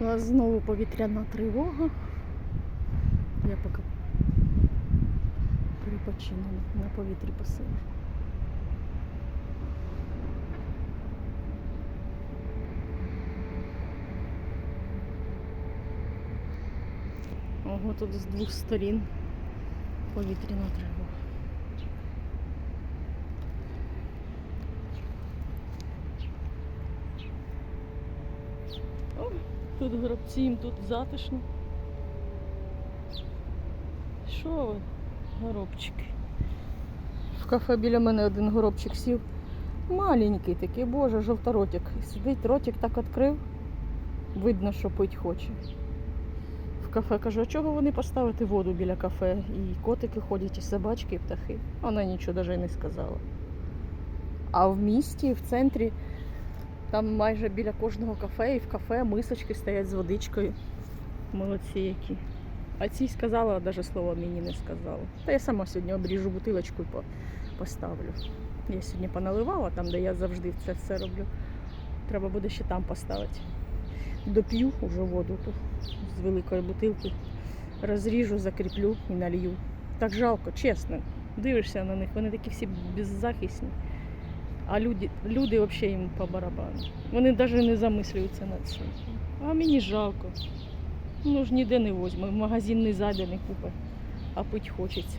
У нас знову повітряна тривога. Я поки перепочину на- повітрі посилю. Ого, тут з двох сторін повітряна тривога. О, тут горобці, їм тут затишно. Що ви, горобчики? В кафе біля мене один горобчик сів. Маленький такий, боже, жовторотик. Сидить, ротик так відкрив. Видно, що пить хоче. В кафе кажу, а чого вони поставити воду біля кафе? І котики ходять, і собачки, і птахи. Вона нічого навіть не сказала. А в місті, в центрі, там майже біля кожного кафе і в кафе мисочки стоять з водичкою. Молодці які. А цій сказала, навіть слова мені не сказала. Та я сама сьогодні обріжу бутилочку і поставлю. Я сьогодні поналивала там, де я завжди це все роблю. Треба буде ще там поставити. Доп'ю уже воду ту з великої бутилки. Розріжу, закріплю і налью. Так жалко, чесно. Дивишся на них, вони такі всі беззахисні. А люди, люди взагалі їм по барабану. Вони навіть не замислюються над цим. А мені жалко. Ну ж ніде не возьму, в магазин не зайде, не купить, а пить хочеться.